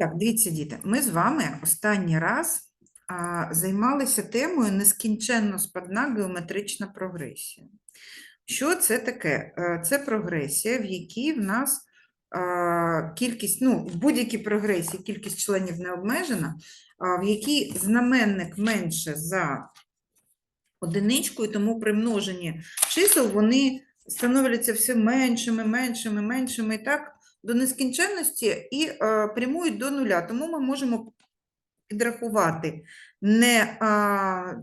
Так, дивіться, діти, ми з вами останній раз а, займалися темою нескінченно спадна геометрична прогресія. Що це таке? Е, Це прогресія, в якій в нас а, кількість, ну, в будь-якій прогресії кількість членів не обмежена, а в якій знаменник менше за одиничку, і тому при множенні чисел вони становляться все меншими, меншими, меншими, і так до нескінченності і е, прямують до нуля. Тому ми можемо підрахувати не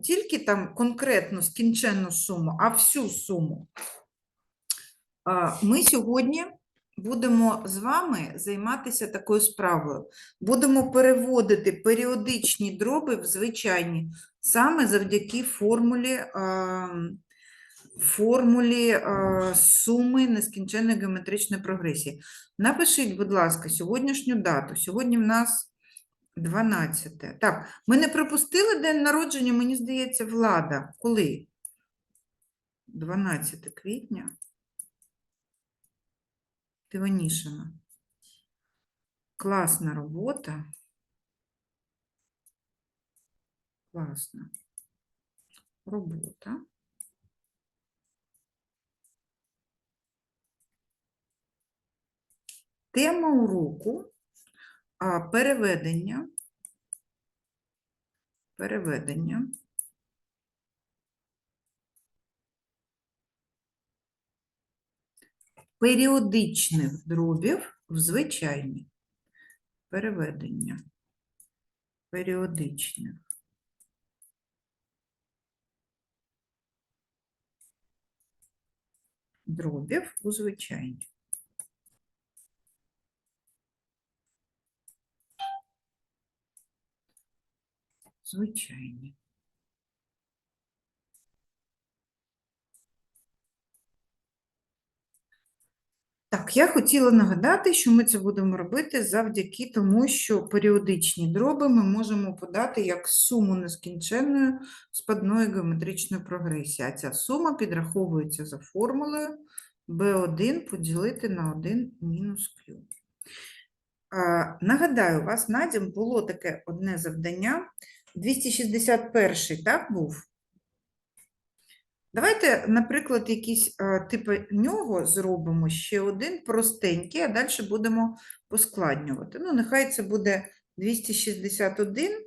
тільки там конкретну скінченну суму, а всю суму. Ми сьогодні будемо з вами займатися такою справою. Будемо переводити періодичні дроби в звичайні, саме завдяки формулі, а, формулі а, суми нескінченної геометричної прогресії. Напишіть, будь ласка, сьогоднішню дату. Сьогодні в нас 12. Так, ми не пропустили день народження, мені здається, влада. Коли? 12 квітня. Тиванішина. Класна робота. Класна робота. Тема уроку переведення. Переведення. Періодичних дробів в звичайні. Переведення. Періодичних. Дробів у звичайні. Звичайні. Так, я хотіла нагадати, що ми це будемо робити завдяки тому, що періодичні дроби ми можемо подати як суму нескінченної спадної геометричної прогресії. А ця сума підраховується за формулою b1 поділити на 1 мінус q. Нагадаю, у вас на дім було таке одне завдання. 261 так був? Давайте, наприклад, якийсь а, типу нього зробимо ще один простенький, а далі будемо поскладнювати. Ну, нехай це буде 261.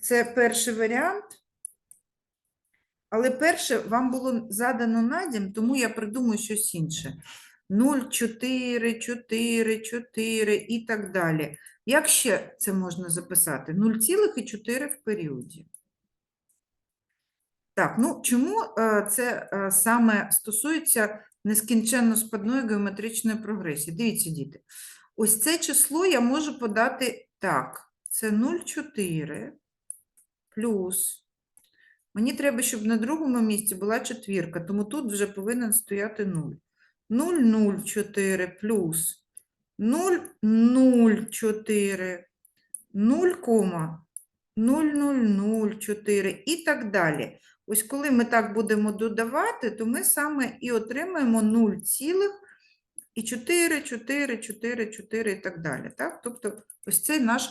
Це перший варіант. Але перше вам було задано надім, тому я придумаю щось інше. 0, 4, 4, 4 і так далі. Як ще це можна записати? 0,4 в періоді. Так, ну чому е, це е, саме стосується нескінченно спадної геометричної прогресії? Дивіться, діти. Ось це число я можу подати так. Це 0,4 плюс. Мені треба, щоб на другому місці була четвірка, тому тут вже повинен стояти 0. 0,04 плюс 0,04, 0,0004 і так далі. Ось коли ми так будемо додавати, то ми саме і отримаємо 0 цілих і 4, 4, 4, 4 і так далі. Так? Тобто ось це наш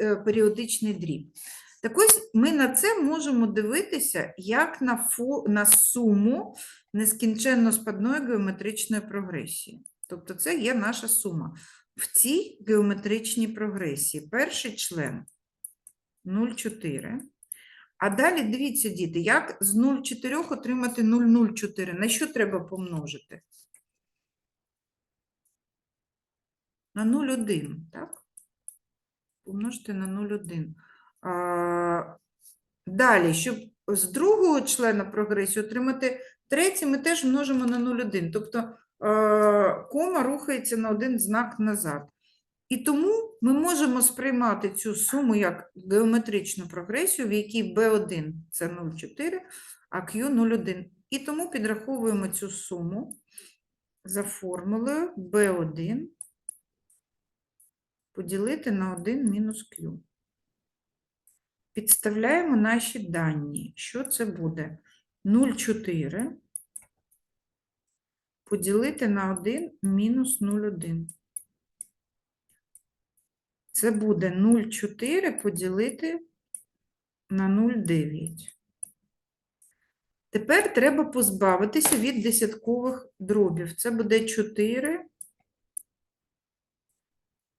е, періодичний дріб. Так ось ми на це можемо дивитися як на, фо, на суму нескінченно спадної геометричної прогресії. Тобто це є наша сума. В цій геометричній прогресії перший член 0,4. А далі дивіться, діти, як з 0,4 отримати 0,04. На що треба помножити? На 0,1, так? Помножити на 0,1. Далі, щоб з другого члена прогресії отримати третій, ми теж множимо на 0,1. Тобто кома рухається на один знак назад. І тому ми можемо сприймати цю суму як геометричну прогресію, в якій B1 це 0,4, а Q 0,1. І тому підраховуємо цю суму за формулою B1 поділити на 1 мінус Q. Підставляємо наші дані. Що це буде? 0,4 поділити на 1 мінус 0,1. Це буде 0,4 поділити на 0,9. Тепер треба позбавитися від десяткових дробів. Це буде 4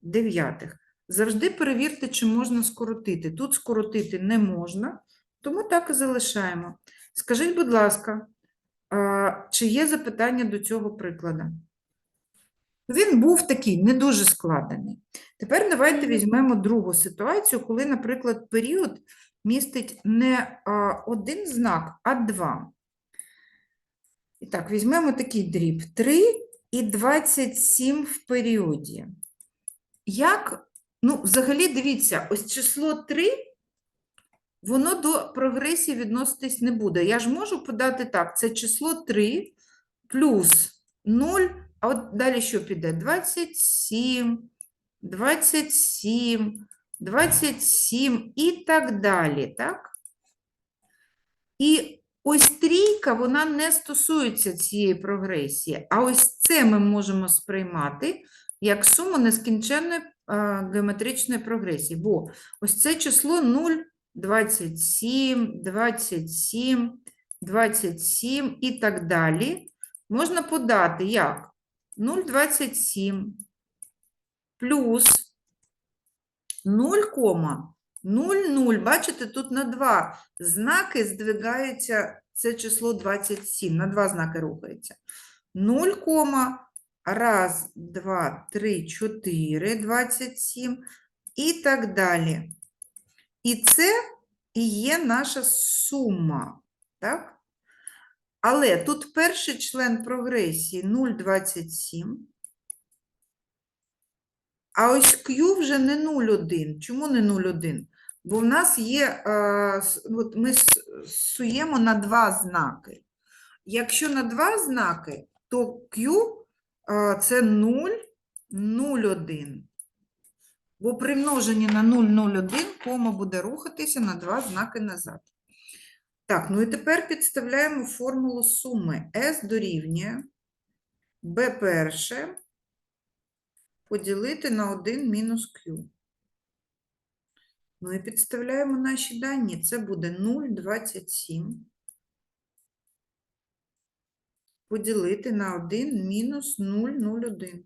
дев'ятих. Завжди перевірте, чи можна скоротити. Тут скоротити не можна, тому так і залишаємо. Скажіть, будь ласка, чи є запитання до цього прикладу? Він був такий, не дуже складений. Тепер давайте візьмемо другу ситуацію, коли, наприклад, період містить не один знак, а два. І так, візьмемо такий дріб 3 і 27 в періоді. Як, ну, взагалі, дивіться, ось число 3, воно до прогресії відноситись не буде. Я ж можу подати так, це число 3 плюс 0, а от далі що піде? 27, 27, 27 і так далі, так? І ось трійка, вона не стосується цієї прогресії, а ось це ми можемо сприймати як суму нескінченної геометричної прогресії. Бо ось це число 0, 27, 27, 27 і так далі. Можна подати як 0,27 плюс 0,00. Бачите, тут на два знаки здвигаються це число 27, на два знаки рухається. 0, раз, два, три, чотири, 27 і так далі. І це і є наша сума, так? Але тут перший член прогресії 0,27, а ось Q вже не 0,1. Чому не 0,1? Бо в нас є, е, от ми суємо на два знаки. Якщо на два знаки, то Q е, це 0, 0,1. Бо при множенні на 0,01 кома буде рухатися на два знаки назад. Так, ну і тепер підставляємо формулу суми. S дорівнює B перше поділити на 1 мінус Q. Ну і підставляємо наші дані. Це буде 0,27 поділити на 1 мінус 0,01.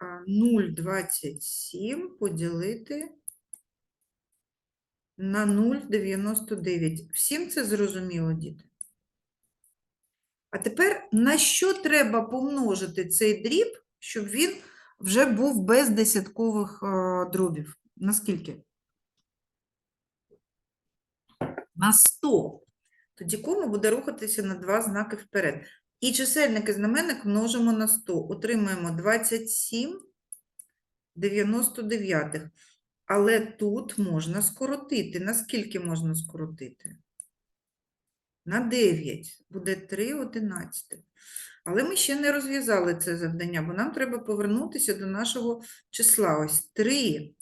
0,27 поділити на 0,99. Всім це зрозуміло, діти? А тепер на що треба помножити цей дріб, щоб він вже був без десяткових дробів? Наскільки? На 100. Тоді кома буде рухатися на два знаки вперед. І чисельник і знаменник множимо на 100. Отримаємо 27 99. Але тут можна скоротити. Наскільки можна скоротити? На 9. Буде 3 одинадцятих. Але ми ще не розв'язали це завдання, бо нам треба повернутися до нашого числа. Ось 3,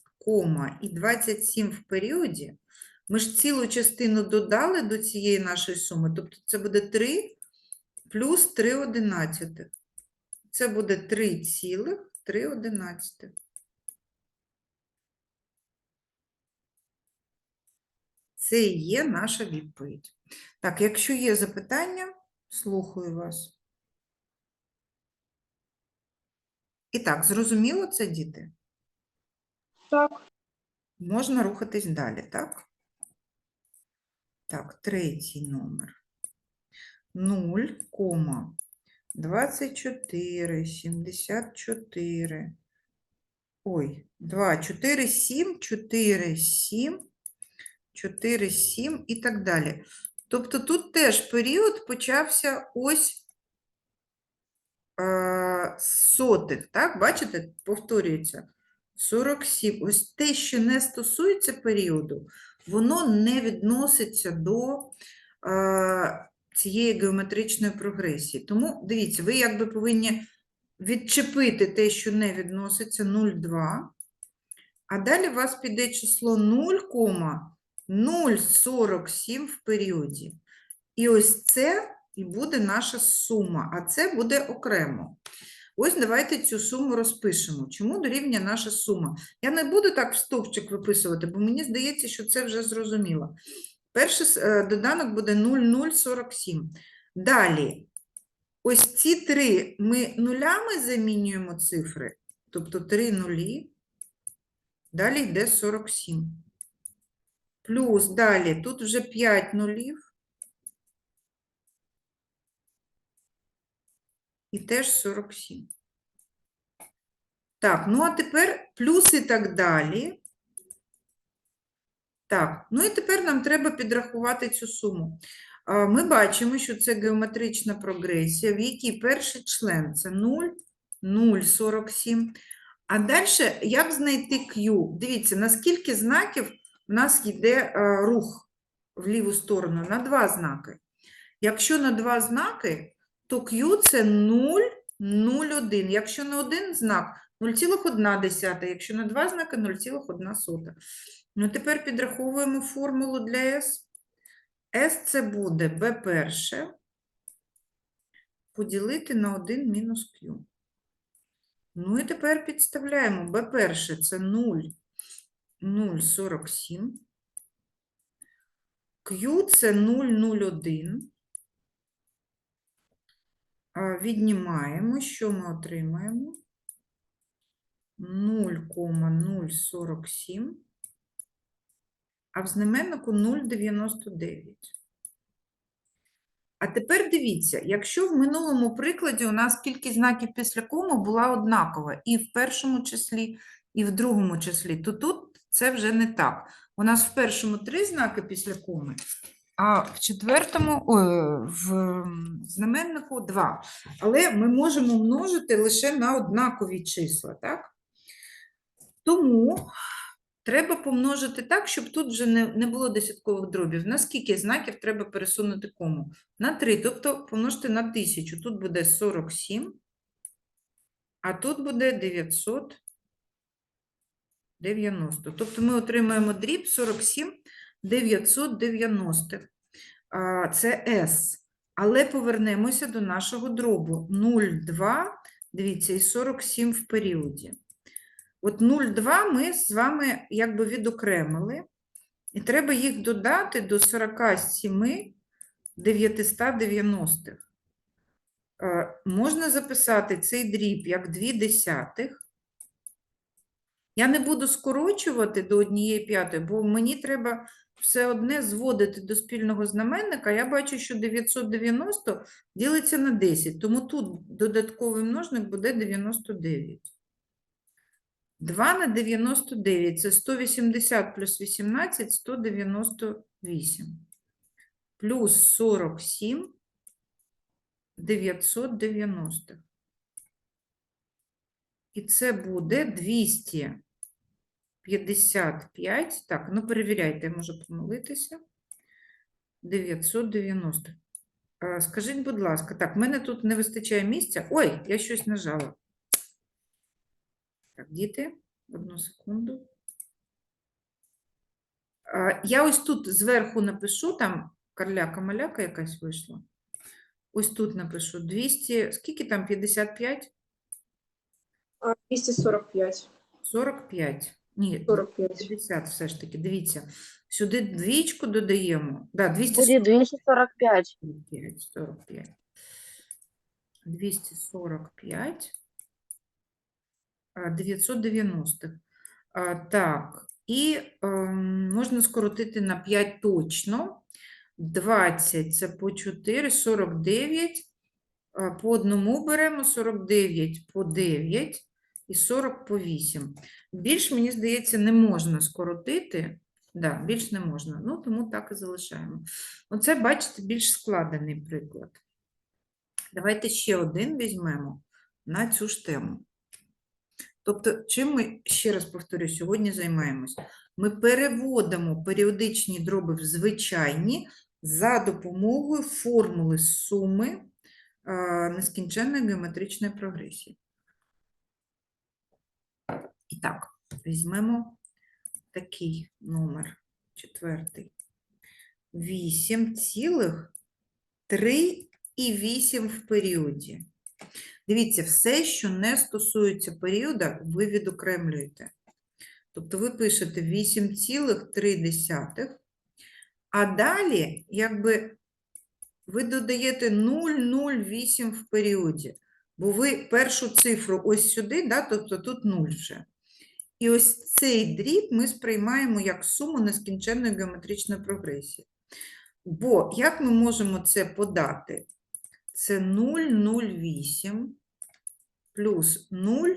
і 27 в періоді. Ми ж цілу частину додали до цієї нашої суми, тобто це буде 3 плюс 3 одинадцятих. Це буде 3 цілих 3 одинадцятих. Це і є наша відповідь. Так, якщо є запитання, слухаю вас. І так, зрозуміло це, діти? Так. Можна рухатись далі, так? Так, третій номер. 0, 24, 74. Ой, 2, 4, 7, 4, 7, 4, 7 і так далі. Тобто тут теж період почався ось е, сотих, так? Бачите, повторюється. 47. Ось те, що не стосується періоду, воно не відноситься до е, цієї геометричної прогресії. Тому, дивіться, ви якби повинні відчепити те, що не відноситься 0,2, а далі у вас піде число 0,047 в періоді. І ось це і буде наша сума, а це буде окремо. Ось давайте цю суму розпишемо. Чому дорівнює наша сума? Я не буду так в стовпчик виписувати, бо мені здається, що це вже зрозуміло. Перший е, доданок буде 0,047. Далі, ось ці три ми нулями замінюємо цифри, тобто три нулі. Далі йде 47. Плюс далі, тут вже 5 нулів. І теж 47. Так, ну а тепер плюс і так далі. Так, ну і тепер нам треба підрахувати цю суму. Ми бачимо, що це геометрична прогресія, в якій перший член це 0, 0,47. А далі, як знайти Q? Дивіться, на скільки знаків в нас йде рух в ліву сторону? На два знаки. Якщо на два знаки, то Q це 0, 0,1. Якщо на один знак 0,1, якщо на два знаки 0,1. Ну, тепер підраховуємо формулу для S. S це буде B перше поділити на 1 мінус Q. Ну і тепер підставляємо. B перше це 0, 0,47. Q це 0,01. Віднімаємо, що ми отримаємо? 0,047, а в знаменнику 0,99. А тепер дивіться, якщо в минулому прикладі у нас кількість знаків після коми була однакова і в першому числі, і в другому числі, то тут це вже не так. У нас в першому три знаки після коми, а в четвертому, ой, в знаменнику два. Але ми можемо множити лише на однакові числа, так? Тому треба помножити так, щоб тут вже не, не було десяткових дробів. На скільки знаків треба пересунути кому? На 3, тобто помножити на 1000. Тут буде 47, а тут буде 990. Тобто ми отримаємо дріб 47 990. Це S. Але повернемося до нашого дробу. 0,2, дивіться, і 47 в періоді. От 0,2 ми з вами якби відокремили, і треба їх додати до 47 990. Е, Можна записати цей дріб як 2 десятих. Я не буду скорочувати до однієї п'ятої, бо мені треба все одне зводити до спільного знаменника. Я бачу, що 990 ділиться на 10, тому тут додатковий множник буде 99. 2 на 99 – це 180 плюс 18 – 198. Плюс 47 – 990. І це буде 255. Так, ну перевіряйте, я можу помилитися. 990. Скажіть, будь ласка, так, в мене тут не вистачає місця. Ой, я щось нажала. Так, діти, одну секунду. Я ось тут зверху напишу, там карляка-маляка якась вийшла. Ось тут напишу 200, скільки там, 55? 245. 45. Ні, 45. 50 все ж таки. Дивіться, сюди двічку додаємо. Да, Буде 245. 245. 45. 245. А, 990. А, Так, і ем, можна скоротити на 5 точно. 20 це по 4, 49. По одному беремо 49 по 9 і 40 по 8. Більш, мені здається, не можна скоротити. Да, більш не можна. Ну, тому так і залишаємо. Оце, бачите, більш складений приклад. Давайте ще один візьмемо на цю ж тему. Тобто, чим ми, ще раз повторю, сьогодні займаємось? Ми переводимо періодичні дроби в звичайні за допомогою формули суми а, нескінченної геометричної прогресії. І так, візьмемо такий номер, четвертий. 8 цілих 3 і 8 в періоді. Дивіться, все, що не стосується періоду, ви відокремлюєте. Тобто ви пишете 8,3, а далі, якби ви додаєте 0,08 в періоді, бо ви першу цифру ось сюди, да, тобто тут 0 вже. І ось цей дріб ми сприймаємо як суму нескінченної геометричної прогресії. Бо як ми можемо це подати? Це 0,08 плюс 0.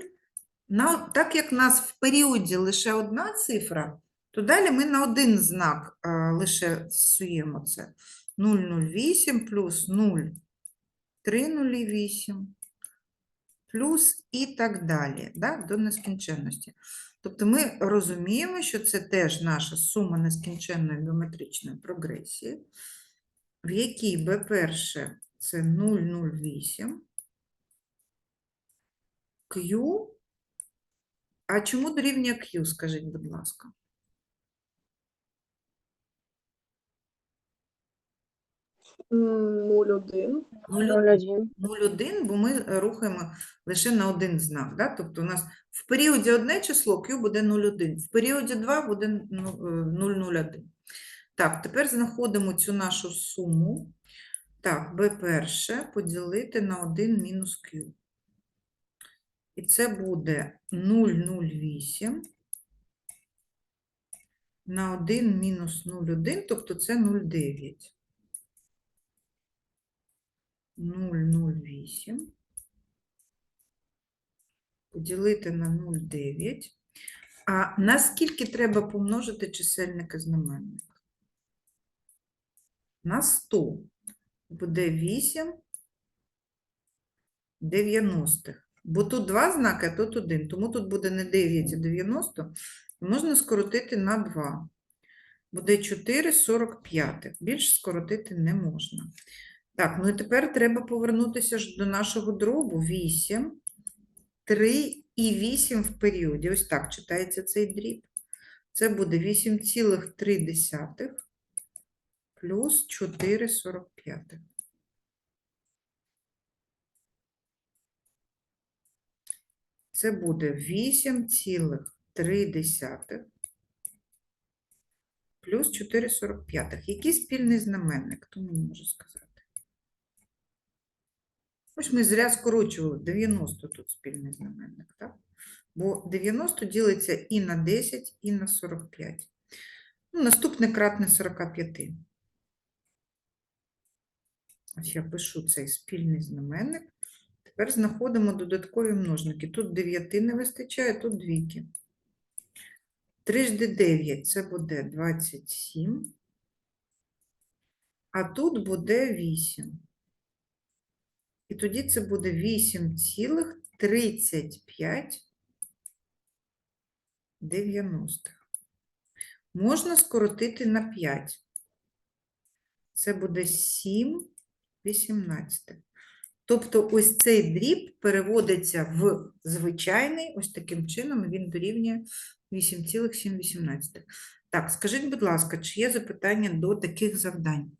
На, так як нас в періоді лише одна цифра, то далі ми на один знак а, лише суємо це. 0,08 плюс 0,308 плюс і так далі, да, до нескінченності. Тобто ми розуміємо, що це теж наша сума нескінченної геометричної прогресії, в якій b перше це 0,08, Q, а чому дорівнює Q, скажіть, будь ласка? М, 0,1. 0,1. 0,1, бо ми рухаємо лише на один знак. Да? Тобто у нас в періоді одне число Q буде 0,1, в періоді 2 буде ну, е, 0,01. Так, тепер знаходимо цю нашу суму. Так, b перше поділити на 1 мінус Q. І це буде 0,08 на 1 мінус 0,1, тобто це 0,9. 0,08 поділити на 0,9. А наскільки треба помножити чисельник і знаменник? На 100 буде 8 90. Бо тут два знаки, а тут один. Тому тут буде не 9, а 90. Можна скоротити на 2. Буде 4 45. Більш скоротити не можна. Так, ну і тепер треба повернутися ж до нашого дробу. 8, 3 і 8 в періоді. Ось так читається цей дріб. Це буде 8,3 плюс 4,45. Це буде 8,3 плюс 4,45. Який спільний знаменник? Хто мені може сказати? Ось ми зря скорочували 90 тут спільний знаменник, так? Бо 90 ділиться і на 10, і на 45. Ну, наступне кратне 45. Ось я пишу цей спільний знаменник. Тепер знаходимо додаткові множники. Тут 9 не вистачає, тут двійки. Трижди 9 це буде 27, а тут буде 8. І тоді це буде 8,35 дев'яностих. Можна скоротити на 5. Це буде 7 18. Тобто ось цей дріб переводиться в звичайний, ось таким чином він дорівнює 8,718. Так, скажіть, будь ласка, чи є запитання до таких завдань?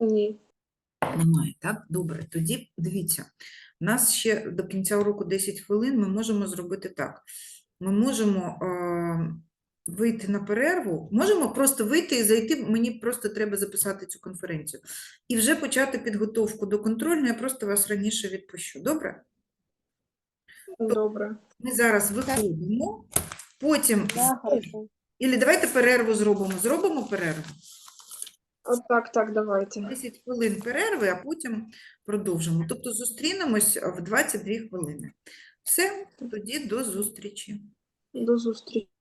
Ні. Немає, так? Добре. Тоді дивіться, у нас ще до кінця уроку 10 хвилин. Ми можемо зробити так. Ми можемо е, вийти на перерву, можемо просто вийти і зайти. Мені просто треба записати цю конференцію. І вже почати підготовку до контрольної, я просто вас раніше відпущу. Добре? Добре. Ми зараз виходимо, потім. Ілі давайте перерву зробимо. Зробимо перерву. О, так, так, давайте. 10 хвилин перерви, а потім продовжимо. Тобто зустрінемось в 22 хвилини. Все, тоді до зустрічі. До зустрічі.